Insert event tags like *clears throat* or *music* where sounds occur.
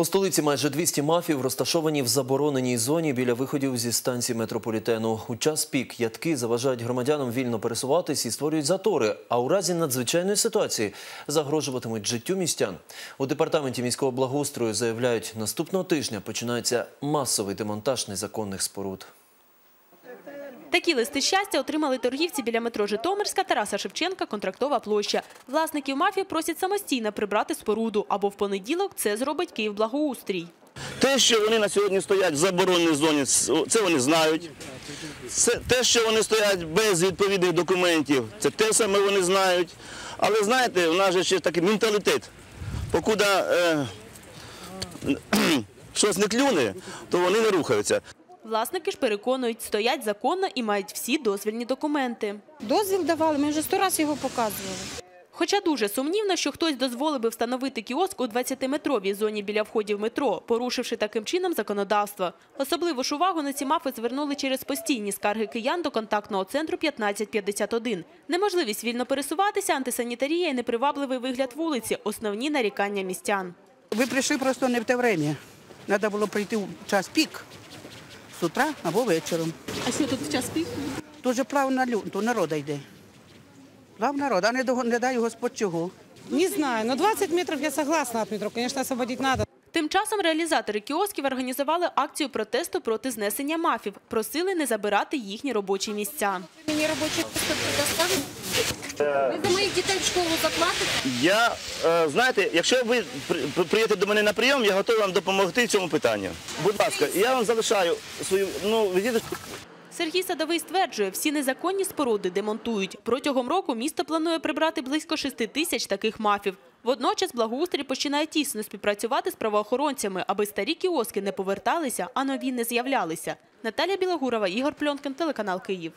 У столиці майже 200 мафів розташовані в забороненій зоні біля виходів зі станції метрополітену. У час пік ядки заважають громадянам вільно пересуватись і створюють затори. А у разі надзвичайної ситуації загрожуватимуть життю містян. У департаменті міського благоустрою заявляють, наступного тижня починається масовий демонтаж незаконних споруд. Такі листи щастя отримали торгівці біля метро Житомирська, Тараса Шевченка, контрактова площа. Власників мафії просять самостійно прибрати споруду, або в понеділок це зробить Київблагоустрій. Те, що вони на сьогодні стоять в забороненій зоні, це вони знають. Те, що вони стоять без відповідних документів, це те саме вони знають. Але знаєте, у нас же ще такий менталітет. Покуди е, *clears throat* щось не клюне, то вони не рухаються. Власники ж переконують, стоять законно і мають всі дозвільні документи. Дозвіл давали, ми вже сто разів його показували. Хоча дуже сумнівно, що хтось дозволив би встановити кіоск у 20-метровій зоні біля входів метро, порушивши таким чином законодавство. Особливу ж увагу на ці мафи звернули через постійні скарги киян до контактного центру 1551. Неможливість вільно пересуватися, антисанітарія і непривабливий вигляд вулиці – основні нарікання містян. Ви прийшли просто не в те время. Треба було прийти в час пік з утра або вечором. А що тут в час пік? Дуже плав на люд, то народа йде. Плав народ, а не, до... не дай Господь чого. Не знаю, но 20 метров я согласна от метро, конечно, освободить надо. Тим часом реалізатори кіосків організували акцію протесту проти знесення мафів. Просили не забирати їхні робочі місця. Мені робочий пустот предоставить. Ви за моїх дітей в школу заплатите? Я, е, знаєте, якщо ви при- при- приїдете до мене на прийом, я готовий вам допомогти в цьому питанні. Будь ласка, я вам залишаю свою, ну, візиточку. Сергій Садовий стверджує, всі незаконні споруди демонтують. Протягом року місто планує прибрати близько 6 тисяч таких мафів. Водночас благоустрій починає тісно співпрацювати з правоохоронцями, аби старі кіоски не поверталися, а нові не з'являлися. Наталія Білогурова, Ігор Пльонкін, телеканал Київ.